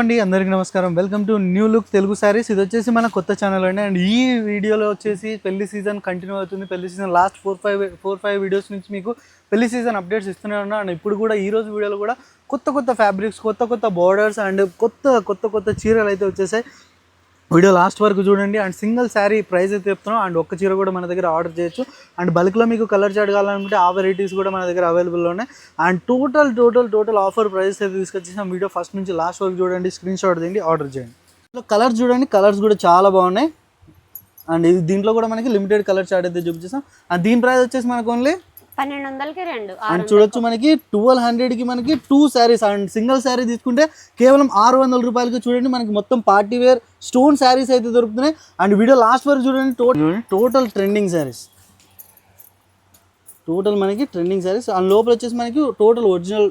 అండి అందరికీ నమస్కారం. Welcome to new look Telugu saris ఇది వచ్చేసి మన కొత్త ఛానల్ అండి. అండ్ ఈ వీడియోలో వచ్చేసి పెళ్ళి సీజన్ కంటిన్యూ అవుతుంది. పెళ్ళి season last four five four five videos నుంచి మీకు పెళ్ళి సీజన్ అప్డేట్స్ ఇస్తూనే ఉన్నా అండ్ ఇప్పుడు కూడా ఈ రోజు వీడియోలో కూడా కొత్త కొత్త ఫ్యాబ్రిక్స్ కొత్త కొత్త బార్డర్స్ అండ్ కొత్త కొత్త కొత్త చీరలు అయితే వచ్చేసాయి. వీడియో లాస్ట్ వరకు చూడండి. అండ్ సింగిల్ శారీ ప్రైస్ అయితే చెప్తున్నాం. అండ్ ఒక్క చీర కూడా మన దగ్గర ఆర్డర్ చేయొచ్చు. అండ్ బల్క్లో మీకు కలర్ చాట్ కావాలనుకుంటే ఆ వెరైటీస్ కూడా మన దగ్గర అవైలబుల్లో ఉన్నాయి. And total total total offer price అయితే తీసుకొచ్చేసాం. వీడియో ఫస్ట్ నుంచి లాస్ట్ వరకు చూడండి. స్క్రీన్ షాట్ తీయండి ఆర్డర్ చేయండి. కలర్ చూడండి. కలర్స్ కూడా చాలా బాగున్నాయి. అండ్ ఇది దీంట్లో కూడా మనకి లిమిటెడ్ కలర్ చార్ట్ అయితే చూపించేసాం. అండ్ దీని ప్రైస్ వచ్చేసి మనకు ఓన్లీ పన్నెండు వందలకి రెండు అండ్ చూడొచ్చు మనకి ట్వెల్వ్ హండ్రెడ్కి మనకి two saris and single sari తీసుకుంటే కేవలం ఆరు వందల రూపాయలకి చూడండి మనకి మొత్తం పార్టీ వేర్ స్టోన్ శారీస్ అయితే దొరుకుతున్నాయి. అండ్ వీడియో లాస్ట్ వరకు చూడండి total total trending saris total మనకి ట్రెండింగ్ శారీస్ అండ్ లోపల వచ్చేసి మనకి టోటల్ ఒరిజినల్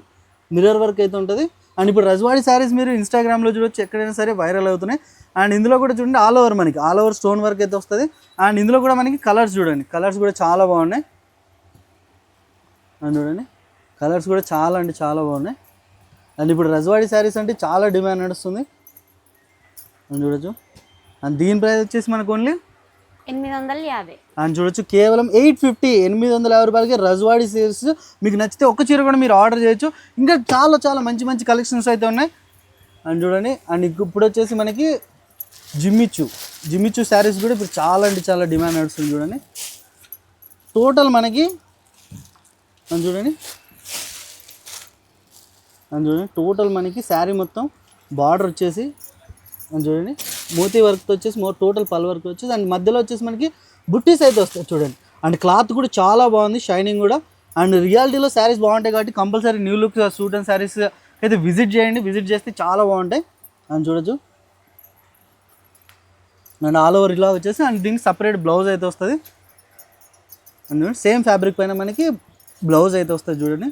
మిర్రర్ వర్క్ అయితే ఉంటుంది. అండ్ ఇప్పుడు రజవాడి శారీస్ మీరు ఇన్స్టాగ్రామ్లో చూడొచ్చు ఎక్కడైనా సరే వైరల్ అవుతున్నాయి. అండ్ ఇందులో కూడా చూడండి ఆల్ ఓవర్ మనకి ఆల్ ఓవర్ స్టోన్ వర్క్ అయితే వస్తుంది. అండ్ ఇందులో కూడా మనకి కలర్స్ చూడండి కలర్స్ కూడా చాలా బాగున్నాయి. చూడండి. కలర్స్ కూడా చాలా అంటే చాలా బాగున్నాయి. అండ్ ఇప్పుడు రజవాడి శారీస్ అంటే చాలా డిమాండ్ నడుస్తుంది. అండ్ చూడొచ్చు. అండ్ దీని ప్రైస్ వచ్చేసి మనకు ఓన్లీ ఎనిమిది వందల యాభై. అండ్ చూడొచ్చు కేవలం ఎయిట్ ఫిఫ్టీ ఎనిమిది వందల యాభై రూపాయలకి రజవాడి శారీస్ మీకు నచ్చితే ఒక్క చీర కూడా మీరు ఆర్డర్ చేయొచ్చు. ఇంకా చాలా చాలా మంచి మంచి కలెక్షన్స్ అయితే ఉన్నాయి. అండ్ చూడండి అండ్ ఇప్పుడు వచ్చేసి మనకి జిమ్మిచ్చు జిమ్మిచ్చు శారీస్ కూడా ఇప్పుడు చాలా అంటే చాలా డిమాండ్ నడుస్తుంది చూడండి. టోటల్ మనకి అని చూడండి. అని చూడండి. టోటల్ మనకి శారీ మొత్తం బార్డర్ వచ్చేసి అని చూడండి. మోతీ వర్క్తో వచ్చేసి మో టోటల్ పల్ వర్క్ వచ్చేసి అండ్ మధ్యలో వచ్చేసి మనకి బుట్టీస్ అయితే వస్తాయి చూడండి. అండ్ క్లాత్ కూడా చాలా బాగుంది షైనింగ్ కూడా. అండ్ రియాలిటీలో శారీస్ బాగుంటాయి కాబట్టి compulsory new look suit and saris అయితే విజిట్ చేయండి. విజిట్ చేస్తే చాలా బాగుంటాయి. అని చూడొచ్చు. అండ్ ఆల్ ఓవర్ ఇలా వచ్చేసి అండ్ దీనికి సపరేట్ బ్లౌజ్ అయితే వస్తుంది. అండ్ సేమ్ ఫ్యాబ్రిక్ పైన మనకి బ్లౌజ్ అయితే వస్తుంది చూడండి.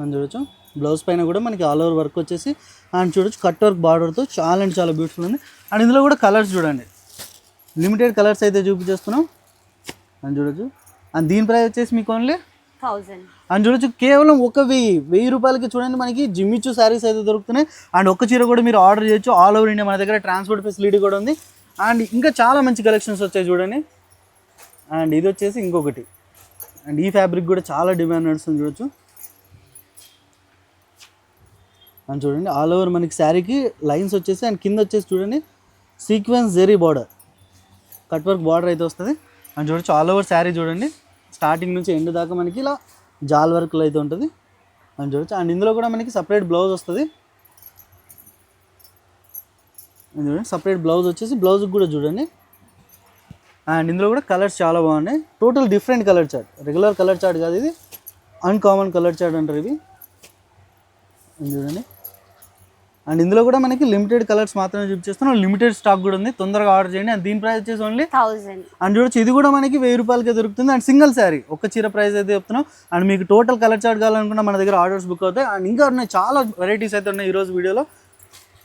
మనం చూడొచ్చు. బ్లౌజ్ పైన కూడా మనకి ఆల్ ఓవర్ వర్క్ వచ్చేసి అండ్ చూడొచ్చు కట్ వర్క్ బార్డర్తో చాలా అంటే చాలా బ్యూటిఫుల్ ఉంది. అండ్ ఇందులో కూడా కలర్స్ చూడండి. లిమిటెడ్ కలర్స్ అయితే చూపించేస్తున్నాం. అని చూడొచ్చు. అండ్ దీని ప్రైస్ వచ్చేసి మీకు ఓన్లీ అండ్ చూడొచ్చు కేవలం ఒక వెయ్యి వెయ్యి రూపాయలకి చూడండి మనకి జిమ్మిచ్చు శారీస్ అయితే దొరుకుతున్నాయి. అండ్ ఒక్క చీర కూడా మీరు ఆర్డర్ చేయొచ్చు. ఆల్ ఓవర్ ఇండియా మన దగ్గర ట్రాన్స్పోర్ట్ ఫెసిలిటీ కూడా ఉంది. అండ్ ఇంకా చాలా మంచి కలెక్షన్స్ వచ్చాయి చూడండి. అండ్ ఇది వచ్చేసి ఇంకొకటి. అండ్ ఈ ఫ్యాబ్రిక్ కూడా చాలా డిమాండ్ నడుస్తుంది చూడొచ్చు. అండ్ చూడండి ఆల్ ఓవర్ మనకి శారీకి లైన్స్ వచ్చేసి అండ్ కింద వచ్చేసి చూడండి sequence zari border. Cut work border అయితే వస్తుంది. అండ్ చూడొచ్చు ఆల్ ఓవర్ శారీ చూడండి స్టార్టింగ్ నుంచి ఎండ్ దాకా మనకి ఇలా జాల్ వర్క్లో అయితే ఉంటుంది. అండ్ చూడొచ్చు అండ్ ఇందులో కూడా మనకి సపరేట్ బ్లౌజ్ వస్తుంది. చూడండి. సపరేట్ బ్లౌజ్ వచ్చేసి బ్లౌజ్కి కూడా చూడండి. అండ్ ఇందులో కూడా కలర్స్ చాలా బాగున్నాయి. Total different colour chart regular colour chart కాదు ఇది. అన్కామన్ కలర్ చార్ట్ అంటారు ఇవి. చూడండి. అండ్ ఇందులో కూడా మనకి లిమిటెడ్ కలర్స్ మాత్రమే చూపించేస్తున్నాం లిమిటెడ్ స్టాక్ కూడా ఉంది. తొందరగా ఆర్డర్ చేయండి. అండ్ దీని ప్రైస్ వచ్చేసి ఓన్లీ థౌజండ్ అండ్ చూడొచ్చు. ఇది కూడా మనకి వెయ్యి రూపాయలకే దొరుకుతుంది. అండ్ సింగిల్ శారీ ఒక చీర ప్రైస్ అయితే చెప్తున్నాం. అండ్ మీకు టోటల్ కలర్ చార్ట్ కావాలనుకున్నా మన దగ్గర ఆర్డర్స్ బుక్ అవుతాయి. అండ్ ఇంకా ఉన్నాయి. చాలా వెరైటీస్ అయితే ఉన్నాయి ఈరోజు వీడియోలో.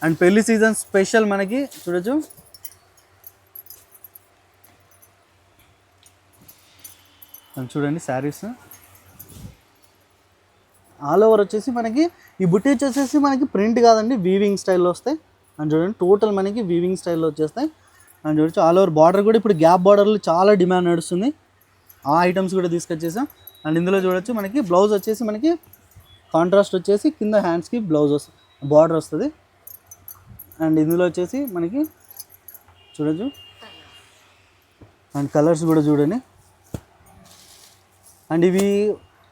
అండ్ పెళ్ళి సీజన్ స్పెషల్ మనకి చూడొచ్చు. చూడండి శారీస్. ఆల్ ఓవర్ వచ్చేసి మనకి ఈ బుట్టి వచ్చేసి మనకి ప్రింట్ కాదండి వీవింగ్ స్టైల్లో వస్తాయి. అండ్ చూడండి టోటల్ మనకి వీవింగ్ స్టైల్లో వచ్చేస్తాయి. అండ్ చూడొచ్చు ఆల్ ఓవర్ బార్డర్ కూడా ఇప్పుడు గ్యాప్ బార్డర్లు చాలా డిమాండ్ నడుస్తుంది. ఆ ఐటమ్స్ కూడా తీసుకొచ్చేసాం. అండ్ ఇందులో చూడొచ్చు మనకి బ్లౌజ్ వచ్చేసి మనకి కాంట్రాస్ట్ వచ్చేసి కింద హ్యాండ్స్కి బ్లౌజ్ వస్తుంది బార్డర్ వస్తుంది. అండ్ ఇందులో వచ్చేసి మనకి చూడొచ్చు. అండ్ కలర్స్ కూడా చూడండి. అండ్ ఇవి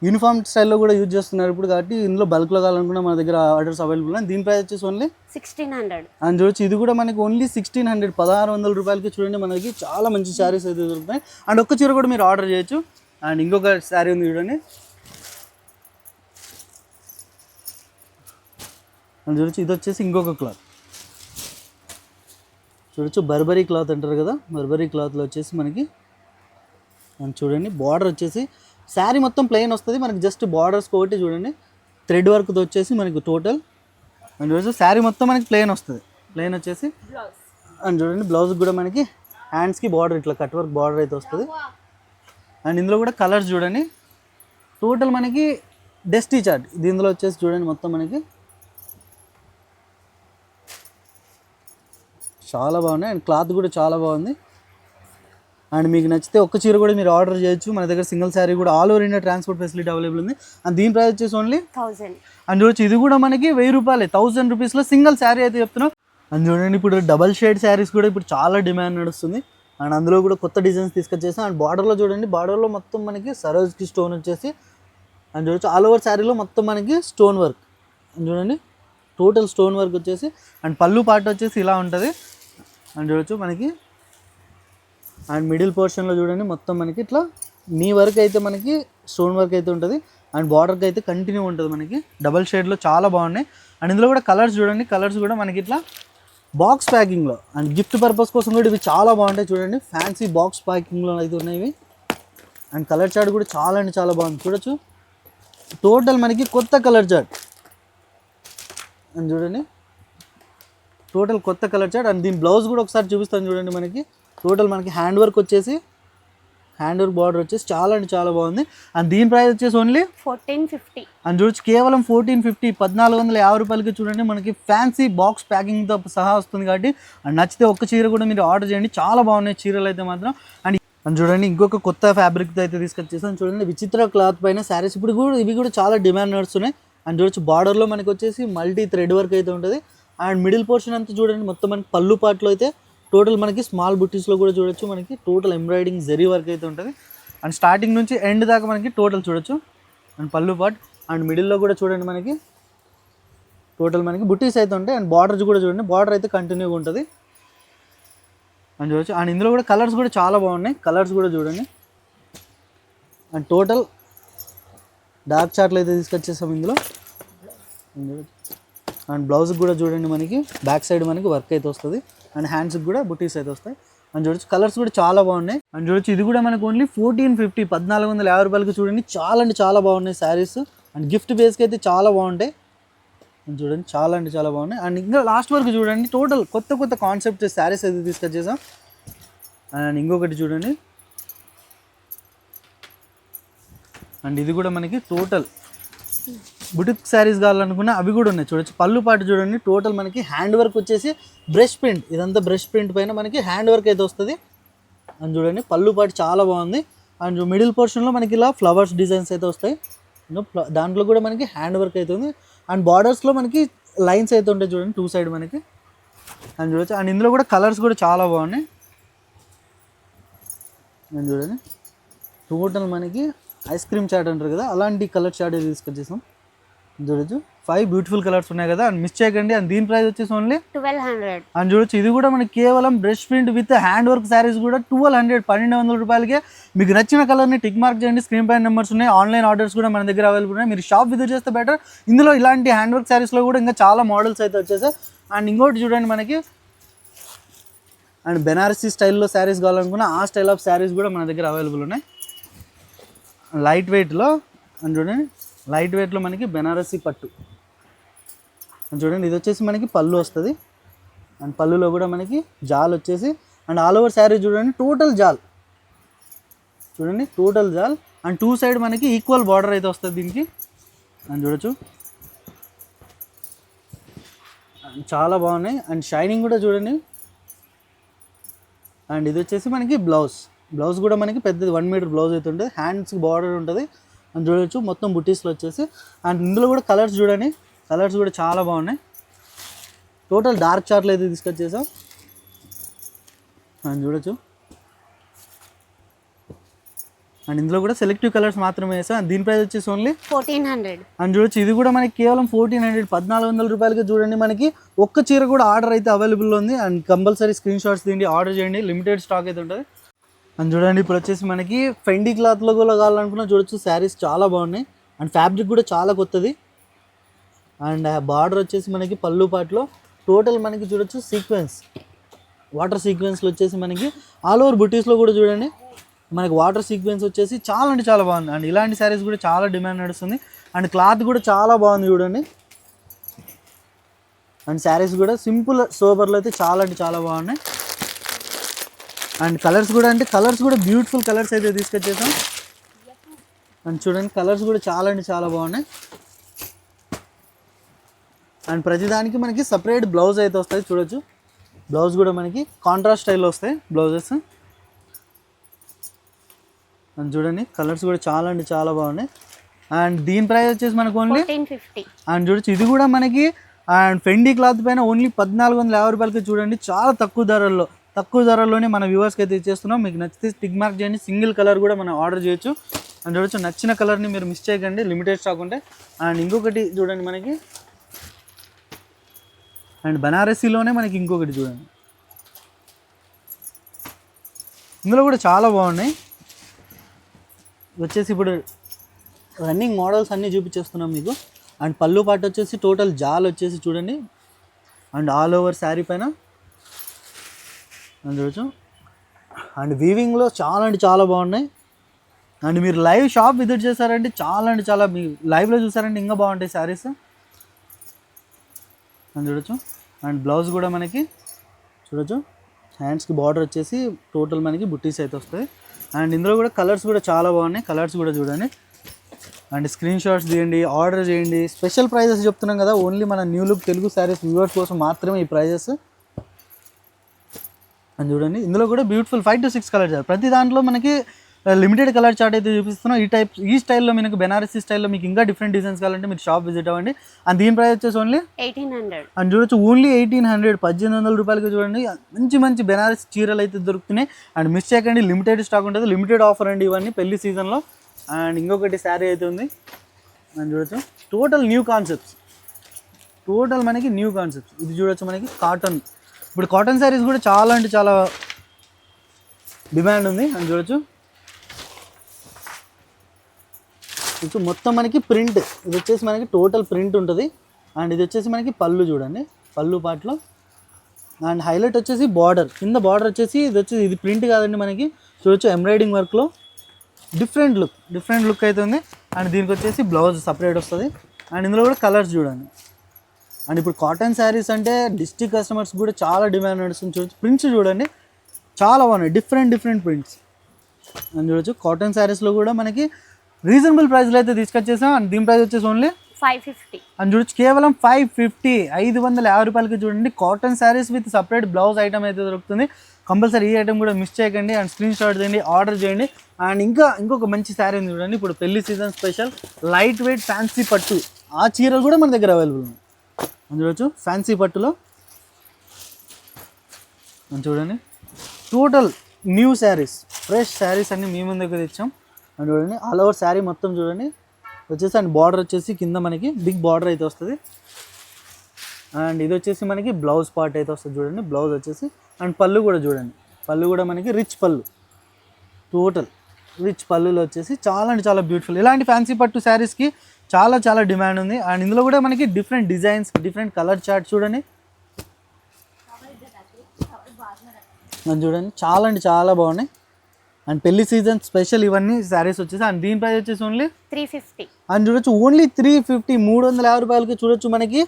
యూనిఫామ్ స్టైల్లో కూడా యూజ్ చేస్తున్నారు ఇప్పుడు కాబట్టి ఇందులో బల్క్లో కావాలనుకున్నా మన దగ్గర ఆర్డర్స్ అవైలబుల్ ఉన్నాయి. దీని ప్రైస్ వచ్చేసి ఓన్లీ సిక్స్టీన్ హండ్రెడ్ అండ్ చూడొచ్చు ఇది కూడా మనకి ఓన్లీ సిక్స్టీన్ హండ్రెడ్ పదహారు వందల రూపాయలకి చూడండి మనకి చాలా మంచి శారీస్ అయితే దొరుకుతాయి అండ్ ఒక్క చీర కూడా మీరు ఆర్డర్ చేయొచ్చు. అండ్ ఇంకొక శారీ ఉంది చూడండి. అండ్ చూడొచ్చు ఇది వచ్చేసి ఇంకొక క్లాత్ చూడొచ్చు. బర్బరీ క్లాత్ అంటారు కదా బర్బరీ క్లాత్లో వచ్చేసి మనకి అండ్ చూడండి బార్డర్ వచ్చేసి శారీ మొత్తం ప్లెయిన్ వస్తుంది. మనకి జస్ట్ బార్డర్స్ ఒకటి చూడండి థ్రెడ్ వర్క్తో వచ్చేసి మనకి టోటల్ అండ్ చూడొచ్చు శారీ మొత్తం మనకి ప్లెయిన్ వస్తుంది. ప్లెయిన్ వచ్చేసి అండ్ చూడండి బ్లౌజ్ కూడా మనకి హ్యాండ్స్కి బార్డర్ ఇట్లా కట్ వర్క్ బార్డర్ అయితే వస్తుంది. అండ్ ఇందులో కూడా కలర్స్ చూడండి. టోటల్ మనకి డెస్టీ చార్ట్ దీనిలో వచ్చేసి చూడండి మొత్తం మనకి చాలా బాగున్నాయి. అండ్ క్లాత్ కూడా చాలా బాగుంది. అండ్ మీకు నచ్చితే ఒక్క చీర కూడా మీరు ఆర్డర్ చేయొచ్చు. మన దగ్గర సింగిల్ శారీ కూడా all over India transport facility available ఉంది. అండ్ దీని ప్రైస్ వచ్చేసి ఓన్లీ అండ్ చూడొచ్చు ఇది కూడా మనకి వెయ్యి రూపాయలే. థౌసండ్ రూపీస్లో సింగిల్ శారీ అయితే చెప్తున్నాం. అండ్ చూడండి ఇప్పుడు డబల్ షేడ్ శారీస్ కూడా ఇప్పుడు చాలా డిమాండ్ నడుస్తుంది. అండ్ అందులో కూడా కొత్త డిజైన్స్ తీసుకొచ్చేసాం. అండ్ బార్డర్లో చూడండి బార్డర్లో మొత్తం మనకి సరోజ్కి స్టోన్ వచ్చేసి అండ్ చూడొచ్చు ఆల్ ఓవర్ శారీలో మొత్తం మనకి స్టోన్ వర్క్. అండ్ చూడండి టోటల్ స్టోన్ వర్క్ వచ్చేసి అండ్ పళ్ళు పాట వచ్చేసి ఇలా ఉంటుంది. అండ్ చూడొచ్చు. మనకి అండ్ మిడిల్ పోర్షన్లో చూడండి మొత్తం మనకి ఇట్లా నీ వరకు అయితే మనకి స్టోన్ వర్క్ అయితే ఉంటుంది. అండ్ బార్డర్కి అయితే కంటిన్యూ ఉంటుంది మనకి. డబల్ షేడ్లో చాలా బాగున్నాయి. అండ్ ఇందులో కూడా కలర్స్ చూడండి కలర్స్ కూడా మనకి ఇట్లా బాక్స్ ప్యాకింగ్లో అండ్ గిఫ్ట్ పర్పస్ కోసం కూడా ఇవి చాలా బాగుంటాయి చూడండి. ఫ్యాన్సీ బాక్స్ ప్యాకింగ్లో అయితే ఉన్నాయి ఇవి. అండ్ కలర్ చార్ట్ కూడా చాలా అంటే చాలా బాగుంది. చూడొచ్చు. టోటల్ మనకి కొత్త కలర్ చార్ట్ అండ్ చూడండి. టోటల్ కొత్త కలర్ చార్ట్ అండ్ దీని బ్లౌజ్ కూడా ఒకసారి చూపిస్తాను చూడండి మనకి. టోటల్ మనకి హ్యాండ్ వర్క్ వచ్చేసి హ్యాండ్ వర్క్ బార్డర్ వచ్చేసి చాలా అంటే చాలా బాగుంది. అండ్ దీని ప్రైస్ వచ్చేసి ఓన్లీ ఫోర్టీన్ ఫిఫ్టీ. అండ్ చూడొచ్చు కేవలం ఫోర్టీన్ ఫిఫ్టీ పద్నాలుగు వందల యాభై రూపాయలకి చూడండి మనకి ఫ్యాన్సీ బాక్స్ ప్యాకింగ్తో సహా వస్తుంది కాబట్టి అండ్ నచ్చితే ఒక్క చీర కూడా మీరు ఆర్డర్ చేయండి. చాలా బాగున్నాయి చీరలు అయితే మాత్రం. అండ్ అండ్ చూడండి ఇంకొక కొత్త ఫ్యాబ్రిక్తో అయితే తీసుకొచ్చేసాను. చూడండి విచిత్ర క్లాత్ పైన శారీస్ ఇప్పుడు కూడా ఇవి కూడా చాలా డిమాండ్ నడుస్తున్నాయి. అండ్ చూడొచ్చు బార్డర్లో మనకి వచ్చేసి మల్టీ థ్రెడ్ వర్క్ అయితే ఉంటుంది. అండ్ మిడిల్ పోర్షన్ అంతా చూడండి మొత్తం మనకి పళ్ళు పాటలో అయితే టోటల్ మనకి స్మాల్ బుట్టీస్లో కూడా చూడొచ్చు. మనకి టోటల్ ఎంబ్రాయిడింగ్ జరీ వర్క్ అయితే ఉంటుంది. అండ్ స్టార్టింగ్ నుంచి ఎండ్ దాకా మనకి టోటల్ చూడొచ్చు. అండ్ పళ్ళు పాట్ అండ్ మిడిల్లో కూడా చూడండి మనకి టోటల్ మనకి బుట్టీస్ అయితే ఉంటాయి. అండ్ బార్డర్స్ కూడా చూడండి బార్డర్ అయితే కంటిన్యూగా ఉంటుంది. అని చూడొచ్చు. అండ్ ఇందులో కూడా కలర్స్ కూడా చాలా బాగున్నాయి. కలర్స్ కూడా చూడండి. అండ్ టోటల్ డార్క్ చార్ట్లు అయితే తీసుకొచ్చేసాం ఇందులో. అండ్ బ్లౌజ్కి కూడా చూడండి మనకి బ్యాక్ సైడ్ మనకి వర్క్ అయితే వస్తుంది. అండ్ హ్యాండ్స్కి కూడా బుటీస్ అయితే వస్తాయి. అండ్ చూడొచ్చు కలర్స్ కూడా చాలా బాగున్నాయి. అండ్ చూడొచ్చు ఇది కూడా మనకు ఓన్లీ ఫోర్టీన్ ఫిఫ్టీ పద్నాలుగు వందల యాభై రూపాయలకి చూడండి చాలా అంటే చాలా బాగున్నాయి శారీస్ అండ్ గిఫ్ట్ బేస్కి అయితే చాలా బాగుంటాయి. అండ్ చూడండి చాలా అంటే చాలా బాగున్నాయి. అండ్ ఇంకా లాస్ట్ వరకు చూడండి టోటల్ కొత్త కొత్త కాన్సెప్ట్ శారీస్ అయితే తీసుకొచ్చేసాం. అండ్ ఇంకొకటి చూడండి. అండ్ ఇది కూడా మనకి టోటల్ బుటిక్ శారీస్ కావాలనుకున్నా అవి కూడా ఉన్నాయి. చూడొచ్చు. పళ్ళు పాటు చూడండి. టోటల్ మనకి హ్యాండ్ వర్క్ వచ్చేసి బ్రష్ ప్రింట్ ఇదంతా బ్రష్ ప్రింట్ పైన మనకి హ్యాండ్ వర్క్ అయితే వస్తుంది. అండ్ చూడండి పళ్ళు పాటు చాలా బాగుంది. అండ్ మిడిల్ పోర్షన్లో మనకి ఇలా ఫ్లవర్స్ డిజైన్స్ అయితే వస్తాయి. దాంట్లో కూడా మనకి హ్యాండ్ వర్క్ అయితే ఉంది. అండ్ బార్డర్స్లో మనకి లైన్స్ అయితే ఉంటాయి చూడండి టూ సైడ్ మనకి. అండ్ చూడొచ్చు. అండ్ ఇందులో కూడా కలర్స్ కూడా చాలా బాగున్నాయి. అండ్ చూడండి. టోటల్ మనకి ఐస్ క్రీమ్ చాట్ అంటారు కదా అలాంటి కలర్ చాట్ తీసుకొచ్చేసాం. చూడొచ్చు. ఫైవ్ బ్యూటిఫుల్ కలర్స్ ఉన్నాయి కదా అండ్ మిస్ చేయకండి. అండ్ దీని ప్రైస్ వచ్చేసి ఓన్లీ ట్వెల్వ్ హండ్రెడ్ అండ్ చూడొచ్చు. ఇది కూడా మనకి కేవలం brush print with hand work saris కూడా ట్వెల్వ్ హండ్రెడ్ పన్నెండు వందల రూపాయలకే. మీకు నచ్చిన కలర్ని టిక్ మార్క్ చేయండి. స్క్రీన్ పైన నెంబర్స్ ఉన్నాయి. ఆన్లైన్ ఆర్డర్స్ కూడా మన దగ్గర అవైలబుల్ ఉన్నాయి. మీరు షాప్ విజిట్ చేస్తే బెటర్ ఇందులో ఇలాంటి హ్యాండ్ వర్క్ శారీస్లో కూడా ఇంకా చాలా మోడల్స్ అయితే వచ్చేసాయి. అండ్ ఇంకోటి చూడండి మనకి. అండ్ బెనారసీ స్టైల్లో శారీస్ కావాలనుకున్న ఆ స్టైల్ ఆఫ్ శారీస్ కూడా మన దగ్గర అవైలబుల్ ఉన్నాయి. లైట్ వెయిట్లో అండ్ చూడండి. లైట్ వెయిట్లో మనకి బెనారసీ పట్టు. చూడండి ఇది వచ్చేసి మనకి పళ్ళు వస్తుంది. అండ్ పళ్ళులో కూడా మనకి జాల్ వచ్చేసి అండ్ ఆల్ ఓవర్ శారీ చూడండి టోటల్ జాల్. చూడండి టోటల్ జాల్. అండ్ టూ సైడ్ మనకి ఈక్వల్ బార్డర్ అయితే వస్తుంది దీనికి. అండ్ చూడొచ్చు. అండ్ చాలా బాగున్నాయి. అండ్ షైనింగ్ కూడా చూడండి. అండ్ ఇది వచ్చేసి మనకి బ్లౌజ్. బ్లౌజ్ కూడా మనకి పెద్దది వన్ మీటర్ బ్లౌజ్ అయితే ఉంటుంది. హ్యాండ్స్కి బార్డర్ ఉంటుంది. అండ్ చూడొచ్చు. మొత్తం బుటీస్లో వచ్చేసి. అండ్ ఇందులో కూడా కలర్స్ చూడండి. కలర్స్ కూడా చాలా బాగున్నాయి. టోటల్ డార్క్ చార్ట్లు అయితే తీసుకొచ్చేసాం. అండ్ చూడొచ్చు. అండ్ ఇందులో కూడా సెలెక్టివ్ కలర్స్ మాత్రమే వేసాం. అండ్ దీని ప్రైస్ వచ్చేసి ఓన్లీ ఫోర్టీన్ హండ్రెడ్. అండ్ చూడొచ్చు. ఇది కూడా మనకి కేవలం ఫోర్టీన్ హండ్రెడ్. పద్నాలుగు వందల రూపాయలకి చూడండి మనకి. ఒక్క చీర కూడా ఆర్డర్ అయితే అవైలబుల్ ఉంది. అండ్ కంపల్సరీ స్క్రీన్ షాట్స్ తీయండి. ఆర్డర్ చేయండి. లిమిటెడ్ స్టాక్ అయితే ఉంటుంది. అండ్ చూడండి ఇప్పుడు వచ్చేసి మనకి ఫెండీ క్లాత్లో కూడా కావాలనుకున్నా చూడొచ్చు. శారీస్ చాలా బాగున్నాయి. అండ్ ఫ్యాబ్రిక్ కూడా చాలా కొత్తది. అండ్ బార్డర్ వచ్చేసి మనకి పళ్ళు పాటలో. టోటల్ మనకి చూడొచ్చు సీక్వెన్స్ వాటర్ సీక్వెన్స్లో వచ్చేసి మనకి ఆల్ ఓవర్ బుటీస్లో కూడా చూడండి. మనకి వాటర్ సీక్వెన్స్ వచ్చేసి చాలా అంటే చాలా బాగుంది. అండ్ ఇలాంటి శారీస్ కూడా చాలా డిమాండ్ నడుస్తుంది. అండ్ క్లాత్ కూడా చాలా బాగుంది చూడండి. అండ్ శారీస్ కూడా సింపుల్ సోబర్లో అయితే చాలా అంటే చాలా బాగున్నాయి. అండ్ కలర్స్ కూడా అంటే కలర్స్ కూడా బ్యూటిఫుల్ కలర్స్ అయితే తీసుకొచ్చేసాం అండ్ చూడండి కలర్స్ కూడా చాలా అంటే చాలా బాగున్నాయి. అండ్ ప్రతిదానికి మనకి సపరేట్ బ్లౌజ్ అయితే వస్తాయి చూడొచ్చు. బ్లౌజ్ కూడా మనకి కాంట్రాస్ట్ స్టైల్లో వస్తాయి బ్లౌజెస్ అండ్ చూడండి కలర్స్ కూడా చాలా అంటే చాలా బాగున్నాయి. అండ్ దీని ప్రైస్ వచ్చేసి మనకు ఓన్లీ అండ్ చూడొచ్చు ఇది కూడా మనకి అండ్ ఫెండీ క్లాత్ పైన ఓన్లీ పద్నాలుగు వందల యాభై రూపాయలకి చూడండి చాలా తక్కువ ధరల్లో. తక్కువ ధరలోనే మన వ్యూవర్స్కి అయితే ఇచ్చేస్తున్నాం. మీకు నచ్చితే స్టిక్ మార్క్ చేయండి. సింగిల్ కలర్ కూడా మనం ఆర్డర్ చేయొచ్చు. అండ్ చూడొచ్చు నచ్చిన కలర్ని మీరు మిస్ చేయకండి. లిమిటెడ్ స్టాక్ ఉంటే. అండ్ ఇంకొకటి చూడండి మనకి. అండ్ బనారసీలోనే మనకి ఇంకొకటి చూడండి. ఇందులో కూడా చాలా బాగున్నాయి. వచ్చేసి ఇప్పుడు రన్నింగ్ మోడల్స్ అన్నీ చూపించేస్తున్నాం మీకు. అండ్ పళ్ళు పాటు వచ్చేసి టోటల్ జాల్ వచ్చేసి చూడండి. అండ్ ఆల్ ఓవర్ శారీ పైన. చూడొచ్చు అండ్ వీవింగ్లో చాలా అంటే చాలా బాగున్నాయి. అండ్ మీరు లైవ్ షాప్ విజిట్ చేశారంటే చాలా అంటే చాలా మీ లైవ్లో చూసారంటే ఇంకా బాగుంటాయి శారీస్ అని చూడొచ్చు అండ్ బ్లౌజ్ కూడా మనకి చూడొచ్చు. హ్యాండ్స్కి బార్డర్ వచ్చేసి టోటల్ మనకి బుట్టీస్ అయితే వస్తాయి. అండ్ ఇందులో కూడా కలర్స్ కూడా చాలా బాగున్నాయి. కలర్స్ కూడా చూడండి. అండ్ స్క్రీన్ షాట్స్ తీయండి ఆర్డర్ చేయండి. స్పెషల్ ప్రైజెస్ చెప్తున్నాం కదా ఓన్లీ మన new look Telugu saris viewers కోసం మాత్రమే ఈ ప్రైజెస్ అని చూడండి ఇందులో కూడా beautiful five to six colour chart ప్రతి దాంట్లో మనకి లిమిటెడ్ కలర్ చార్ట్ అయితే చూపిస్తున్నాం. ఈ టైప్ ఈ స్టైల్లో మీకు బెనారసీ స్టైల్లో మీకు ఇంకా డిఫరెంట్ డిజైన్స్ కావాలంటే మీరు షాప్ విజిట్ అవ్వండి. అండ్ దీని ప్రైస్ వచ్చేసి ఓన్లీ ఎయిటీన్ హండ్రెడ్ అండ్ చూడొచ్చు ఓన్లీ ఎయిటీన్ హండ్రెడ్ పద్దెనిమిది వందల రూపాయలకి చూడండి మంచి మంచి బెనారస్ చీరలు అయితే దొరుకుతున్నాయి. అండ్ మిస్ చేయకండి లిమిటెడ్ స్టాక్ ఉంటుంది. లిమిటెడ్ ఆఫర్ అండి ఇవన్నీ పెళ్ళి సీజన్లో అండ్ ఇంకొకటి శారీ అయితే ఉంది. అండ్ చూడొచ్చు టోటల్ న్యూ కాన్సెప్ట్స్ టోటల్ మనకి న్యూ కాన్సెప్ట్స్ ఇది చూడొచ్చు మనకి కాటన్ ఇప్పుడు కాటన్ శారీస్ కూడా చాలా అంటే చాలా డిమాండ్ ఉంది అని చూడొచ్చు. ఇప్పుడు మొత్తం మనకి ప్రింట్ ఇది వచ్చేసి మనకి టోటల్ ప్రింట్ ఉంటుంది. అండ్ ఇది వచ్చేసి మనకి పళ్ళు చూడండి. పళ్ళు పాటలో. అండ్ హైలైట్ వచ్చేసి బార్డర్ కింద బార్డర్ వచ్చేసి ఇది వచ్చేసి ఇది ప్రింట్ కాదండి మనకి. చూడొచ్చు ఎంబ్రాయిడింగ్ వర్క్లో డిఫరెంట్ లుక్ డిఫరెంట్ లుక్ అయితే ఉంది. అండ్ దీనికి వచ్చేసి బ్లౌజ్ సపరేట్ వస్తుంది. అండ్ ఇందులో కూడా కలర్స్ చూడండి. అండ్ ఇప్పుడు కాటన్ శారీస్ అంటే డిస్ట్రిక్ట్ కస్టమర్స్ కూడా చాలా డిమాండ్ నడుస్తుంది చూడొచ్చు. ప్రింట్స్ చూడండి. చాలా బాగున్నాయి. డిఫరెంట్ డిఫరెంట్ ప్రింట్స్ అని చూడొచ్చు. కాటన్ శారీస్లో కూడా మనకి రీజనబుల్ ప్రైస్లో అయితే తీసుకొచ్చేసాం. అండ్ దీని ప్రైస్ వచ్చేసి ఓన్లీ ఫైవ్ ఫిఫ్టీ అని చూడొచ్చు. కేవలం ఫైవ్ ఫిఫ్టీ ఐదు వందల యాభై రూపాయలకి చూడండి. Cotton saris with separate blouse item అయితే దొరుకుతుంది. కంపల్సరీ ఈ ఐటమ్ కూడా మిస్ చేయకండి. అండ్ స్క్రీన్ షాట్ చేయండి. ఆర్డర్ చేయండి. అండ్ ఇంకా ఇంకొక మంచి శారీ ఉంది చూడండి. ఇప్పుడు పెళ్ళి season special light weight fancy పట్టు. ఆ చీరలు కూడా మన దగ్గర అవైలబుల్ ఉన్నాయి. చూడొచ్చు. ఫ్యాన్సీ పట్టులో. చూడండి. Total new saris fresh saris అన్ని మీ ముందుకు తెచ్చాం. అండ్ చూడండి. ఆల్ ఓవర్ శారీ మొత్తం చూడండి. వచ్చేసి అండ్ బార్డర్ వచ్చేసి కింద మనకి బిగ్ బార్డర్ అయితే వస్తుంది. అండ్ ఇది వచ్చేసి మనకి బ్లౌజ్ పార్ట్ అయితే వస్తుంది చూడండి. బ్లౌజ్ వచ్చేసి అండ్ పళ్ళు కూడా చూడండి. పళ్ళు కూడా మనకి రిచ్ పళ్ళు. టోటల్ రిచ్ పళ్ళులో వచ్చేసి చాలా అంటే చాలా బ్యూటిఫుల్ ఇలాంటి ఫ్యాన్సీ పట్టు శారీస్కి చాలా చాలా డిమాండ్ ఉంది. అండ్ ఇందులో కూడా మనకి different designs different colour chart చూడండి. చూడండి చాలా అంటే చాలా బాగున్నాయి. అండ్ పెళ్ళి సీజన్ స్పెషల్ ఇవన్నీ శారీస్ వచ్చేసి అండ్ దీని ప్రైస్ వచ్చేసి ఓన్లీ త్రీ ఫిఫ్టీ అండ్ చూడొచ్చు ఓన్లీ త్రీ ఫిఫ్టీ మూడు వందల యాభై రూపాయలకి చూడొచ్చు మనకి.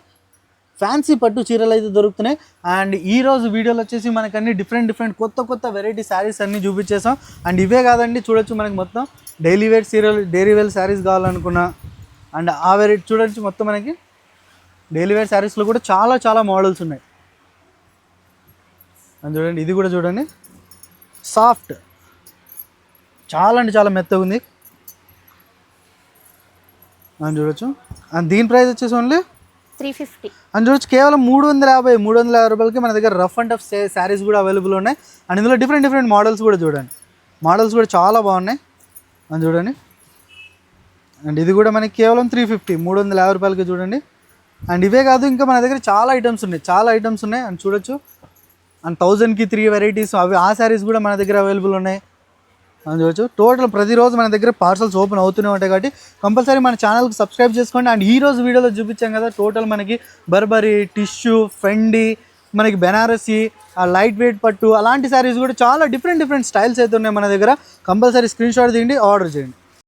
ఫ్యాన్సీ పట్టు చీరలు అయితే దొరుకుతున్నాయి. అండ్ ఈ రోజు వీడియోలో వచ్చేసి మనకి అన్ని డిఫరెంట్ డిఫరెంట్ కొత్త కొత్త వెరైటీ శారీస్ అన్ని చూపించేసాం అండ్ ఇవే కాదండి చూడొచ్చు మనకి మొత్తం. డైలీ వేర్ చీరలు డైలీ వేర్ శారీస్ కావాలనుకున్నా అండ్ ఆ వెరైటీ చూడొచ్చు మొత్తం మనకి. డైలీ వేర్ శారీస్లో కూడా చాలా చాలా మోడల్స్ ఉన్నాయి. అండ్ చూడండి ఇది కూడా చూడండి. సాఫ్ట్ చాలా అంటే చాలా మెత్తగా ఉంది. అని చూడొచ్చు. అండ్ దీని ప్రైస్ వచ్చేసి ఓన్లీ త్రీ ఫిఫ్టీ అని చూడొచ్చు కేవలం మూడు వందల యాభై మూడు వందల యాభై రూపాయలకి మన దగ్గర రఫ్ అండ్ టఫ్ శారీస్ కూడా అవైలబుల్ ఉన్నాయి. అండ్ ఇందులో డిఫరెంట్ డిఫరెంట్ మోడల్స్ కూడా చూడండి. మోడల్స్ కూడా చాలా బాగున్నాయి. అని చూడండి. అండ్ ఇది కూడా మనకి కేవలం త్రీ ఫిఫ్టీ మూడు వందల యాభై రూపాయలకి చూడండి. అండ్ ఇవే కాదు ఇంకా మన దగ్గర చాలా ఐటమ్స్ ఉన్నాయి చాలా ఐటమ్స్ ఉన్నాయి. అండ్ చూడొచ్చు. అండ్ థౌజండ్కి త్రీ వెరైటీస్ అవి ఆ శారీస్ కూడా మన దగ్గర అవైలబుల్ ఉన్నాయి. అని చూడొచ్చు. టోటల్ ప్రతిరోజు మన దగ్గర పార్సల్స్ ఓపెన్ అవుతూనే ఉంటాయి కాబట్టి కంపల్సరీ మన ఛానల్కి సబ్స్క్రైబ్ చేసుకోండి. అండ్ ఈ రోజు వీడియోలో చూపించాం కదా టోటల్ మనకి బర్బరీ టిష్యూ ఫెండి మనకి బెనారసీ ఆ లైట్ వెయిట్ పట్టు అలాంటి శారీస్ కూడా చాలా డిఫరెంట్ డిఫరెంట్ స్టైల్స్ అయితే ఉన్నాయి మన దగ్గర. కంపల్సరీ స్క్రీన్ షాట్ తీయండి ఆర్డర్ చేయండి.